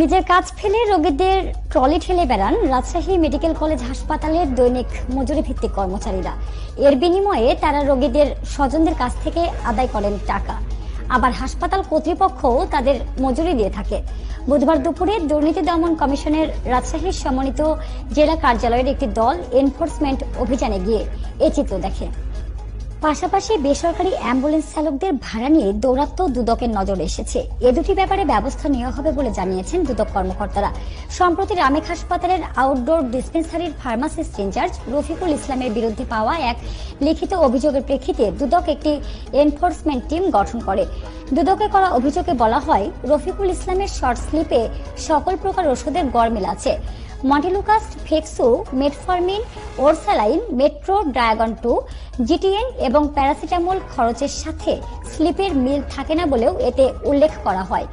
নিজের কাজ ফেলে রোগীদের ট্রলি ঠেলে বেড়ান রাজশাহী মেডিকেল কলেজ হাসপাতালের দৈনিক মজুরি ভিত্তিক কর্মচারীরা। এর বিনিময়ে তারা রোগীদের স্বজনদের কাছ থেকে আদায় করেন টাকা। আবার হাসপাতাল কর্তৃপক্ষও তাদের মজুরি দিয়ে থাকে। বুধবার দুপুরে দুর্নীতি দমন কমিশনের রাজশাহীর সমন্বিত জেলা কার্যালয়ের একটি দল এনফোর্সমেন্ট অভিযানে গিয়ে এ চিত্র দেখে। পাশাপাশি বেসরকারি অ্যাম্বুলেন্স চালকদের ভাড়া নিয়ে দৌরাত্ম দুদকের নজরে এসেছে। এ দুটি ব্যাপারে ব্যবস্থা নেওয়া হবে বলে জানিয়েছেন দুদক কর্মকর্তারা। সম্প্রতি রামেক হাসপাতালের আউটডোর ডিসপেন্সারির ফার্মাসিস্ট ইনচার্জ রফিকুল ইসলামের বিরুদ্ধে পাওয়া এক লিখিত অভিযোগের প্রেক্ষিতে দুদক একটি এনফোর্সমেন্ট টিম গঠন করে। দুদকে করা অভিযোগে বলা হয়, রফিকুল ইসলামের শর্ট স্লিপে সকল প্রকার ওষুধের গড়মিল আছে। মন্টিলুকাস্ট ফেক্সু, মেটফরমিন, ওরসালাইন, মেট্রো, ড্রাগন টু, জিটিএন এবং প্যারাসিটামল খরচের সাথে স্লিপের মিল থাকে না বলেও এতে উল্লেখ করা হয়।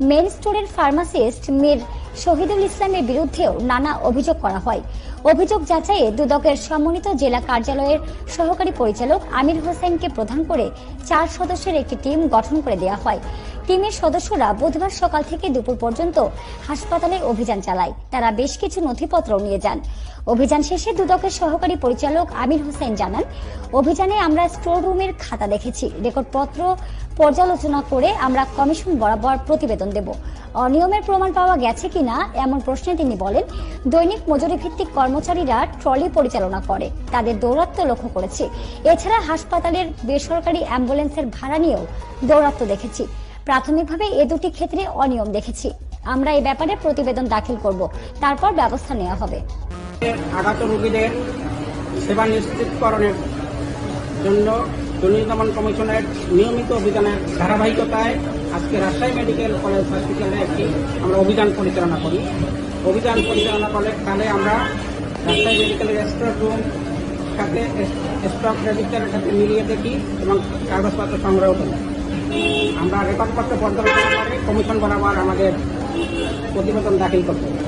মেন স্টোরের ফার্মাসিস্ট মীর শহীদুল ইসলামের বিরুদ্ধেও নানা অভিযোগ করা হয়। অভিযোগ যাচাইয়ে দুদকের সমন্বিত জেলা কার্যালয়ের সহকারী পরিচালক আমির হোসেনকে প্রধান করে চার সদস্যের একটি টিম গঠন করে দেওয়া হয়। টিমের সদস্যরা বুধবার সকাল থেকে দুপুর পর্যন্ত হাসপাতালে অভিযান চালায়। তারা বেশ কিছু নথিপত্র নিয়ে যান। অভিযান শেষে দুদকের সহকারী পরিচালক আমির হোসেন জানান, অভিযানে আমরা স্টোর রুমের খাতা দেখেছি। রেকর্ডপত্র পর্যালোচনা করে আমরা কমিশন বরাবর প্রতিবেদন দেব। অনিয়মের প্রমাণ পাওয়া গেছে কিনা এমন প্রশ্নে তিনি বলেন, দৈনিক মজুরি ভিত্তিক কর্মচারীরা ট্রলি পরিচালনা করে, তাদের দৌরাত্ম লক্ষ্য করেছি। এছাড়া হাসপাতালের বেসরকারি অ্যাম্বুলেন্সের ভাড়া নিয়েও দৌরাত্ম দেখেছি। প্রাথমিকভাবে এ দুটি ক্ষেত্রে অনিয়ম দেখেছি। আমরা এই ব্যাপারে প্রতিবেদন দাখিল করব। তারপর ব্যবস্থা নেওয়া হবে। আঘাত রোগীদের সেবা নিশ্চিতকরণের জন্য দুর্নীতি দমন কমিশনের নিয়মিত অভিযানের ধারাবাহিকতায় আজকে রাজশাহী মেডিকেল কলেজ হসপিটালে একটি আমরা অভিযান পরিচালনা করি। অভিযান পরিচালনা করলে কালে আমরা রাজশাহী মেডিকেলের স্টক রুম সাথে স্টক রেজিস্টারের সাথে মিলিয়ে দেখি এবং কাগজপত্র সংগ্রহ করি। আমরা রেকর্ডপত্র পর্যালোচনা করে কমিশন বরাবর আমাদের প্রতিবেদন দাখিল করতে হবে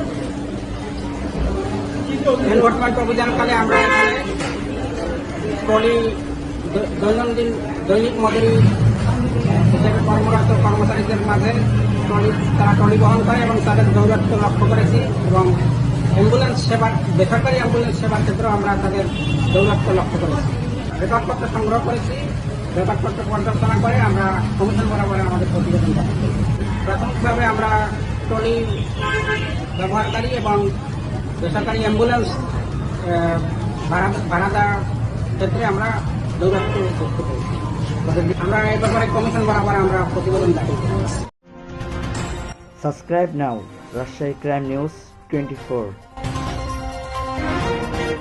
এনফোর্সমেন্ট অভিযানকালে আমরা এখানে দৈনন্দিন দৈনিক মজুরি হিসেবে কর্মরত কর্মচারীদের মাঝে তারা ট্রলি বহন করে এবং তাদের দৌরাত্ম লক্ষ্য করেছি এবং অ্যাম্বুলেন্স সেবার বেসরকারি অ্যাম্বুলেন্স সেবার ক্ষেত্রেও আমরা তাদের দৌরাত্ম লক্ষ্য করেছি। রেকর্ডপত্র সংগ্রহ করেছি। রেকর্ডপত্র পর্যালোচনা করে আমরা কমিশন বরাবর আমাদের প্রতিবেদন প্রাথমিকভাবে আমরা ট্রলি ব্যবহারকারী এবং বেসরকারি অ্যাম্বুলেন্স ভাড়া ভাড়া দেওয়ার ক্ষেত্রে আমরা দৌরাত্ম করতে পারি আমরা এই ব্যাপারে কমিশন বরাবর আমরা প্রতিবেদন দাখিল করি Subscribe now, Rajshahi Crime News 24.